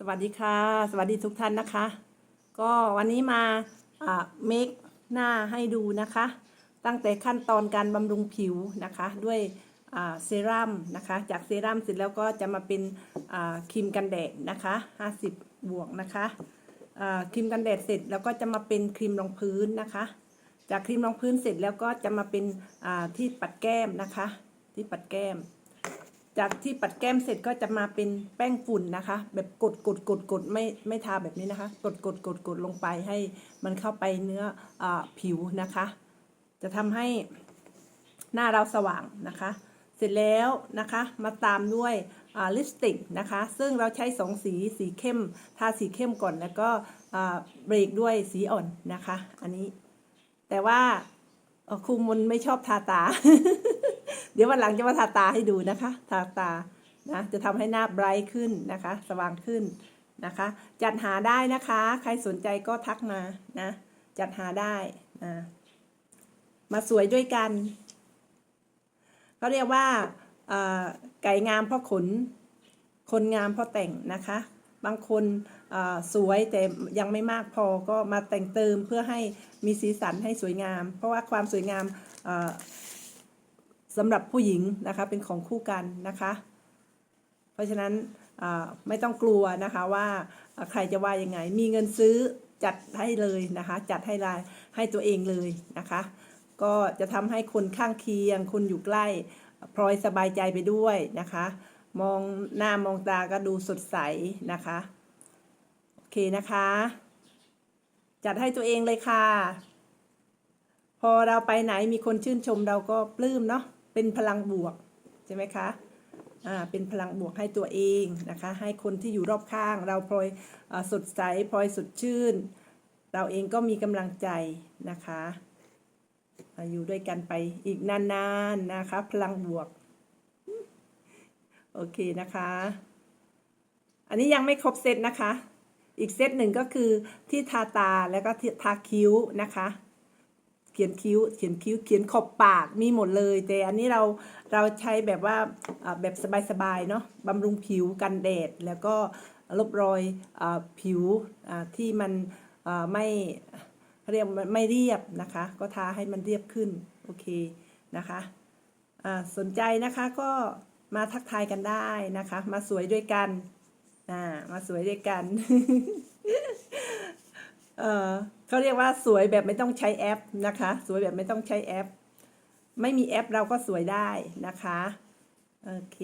สวัสดีค่ะ สวัสดีทุกท่านนะคะ ก็วันนี้มาเมคหน้าให้ดูนะคะ ตั้งแต่ขั้นตอนการบำรุงผิวนะคะ ด้วยเซรั่มนะคะ จากเซรั่มเสร็จแล้วก็จะมาเป็นครีมกันแดดนะคะ 50 บวกนะคะครีมกันแดดเสร็จแล้วก็จะมาเป็นครีมรองพื้นนะคะ จากครีมรองพื้นเสร็จแล้วก็จะมาเป็นที่ปัดแก้มนะคะ ที่ปัดแก้ม จากที่ปัดแก้มเสร็จก็จะมาเป็นแป้งฝุ่นนะคะ แบบกดกดกดกดไม่ไม่ทาแบบนี้นะคะ กดกดกดกดลงไปให้มันเข้าไปเนื้ออผิวนะคะ จะทำให้หน้าเราสว่างนะคะ เสร็จแล้วนะคะมาตามด้วยลิปสติกนะคะ ซึ่งเราใช้สองสีสีเข้มทาสีเข้มก่อนแล้วก็เบรกด้วยสีอ่อนนะคะ อันนี้ แต่ว่าครูมนไม่ชอบทาตา ดี๋ยววันหลังจะมาทาตาให้ดูนะคะ ทาตานะจะทำให้หน้าไบรท์ขึ้นนะคะ สว่างขึ้นนะคะ จัดหาได้นะคะ ใครสนใจก็ทักมานะ จัดหาได้นะมาสวยด้วยกันเขาเรียกว่าไก่งามเพราะขน คนงามเพราะแต่งนะคะ บางคนสวยแต่ยังไม่มากพอก็มาแต่งเติมเพื่อให้มีสีสันให้สวยงาม เพราะว่าความสวยงาม สำหรับผู้หญิงนะคะเป็นของคู่กันนะคะ เพราะฉะนั้นไม่ต้องกลัวนะคะว่าใครจะว่ายังไง มีเงินซื้อจัดให้เลยนะคะ จัดให้รายให้ตัวเองเลยนะคะ ก็จะทำให้คนข้างเคียง คนอยู่ใกล้พลอยสบายใจไปด้วยนะคะ มองหน้ามองตาก็ดูสดใสนะคะ โอเคนะคะ จัดให้ตัวเองเลยค่ะ พอเราไปไหนมีคนชื่นชมเราก็ปลื้มเนาะ เป็นพลังบวกใช่ไหมคะอ่าเป็นพลังบวกให้ตัวเองนะคะ ให้คนที่อยู่รอบข้าง เราพลอยอสดใสพลอยสดชื่น เราเองก็มีกำลังใจนะคะอยู่ด้วยกันไปอีกนานๆนนะคะ พลังบวก โอเคนะคะ อันนี้ยังไม่ครบเซตนะคะ อีกเซตหนึ่งก็คือที่ทาตาแล้วก็ที่ทาคิ้วนะคะ ขียนคิ้ว เขียนคิ้ว เขียนขอบปาก มีหมดเลย แต่อันนี้เรา เราใช้แบบว่าแบบสบายๆ เนาะบำรุงผิวกันแดด แล้วก็ลบรอยอผิวที่มันไม่เรียกไม่เรียบนะคะ ก็ทาให้มันเรียบขึ้น โอเคนะคะสนใจนะคะก็มาทักทายกันได้นะคะ มาสวยด้วยกัน มาสวยด้วยกัน เออ เขาเรียกว่าสวยแบบไม่ต้องใช้แอปนะคะ สวยแบบไม่ต้องใช้แอป ไม่มีแอปเราก็สวยได้นะคะ โอเค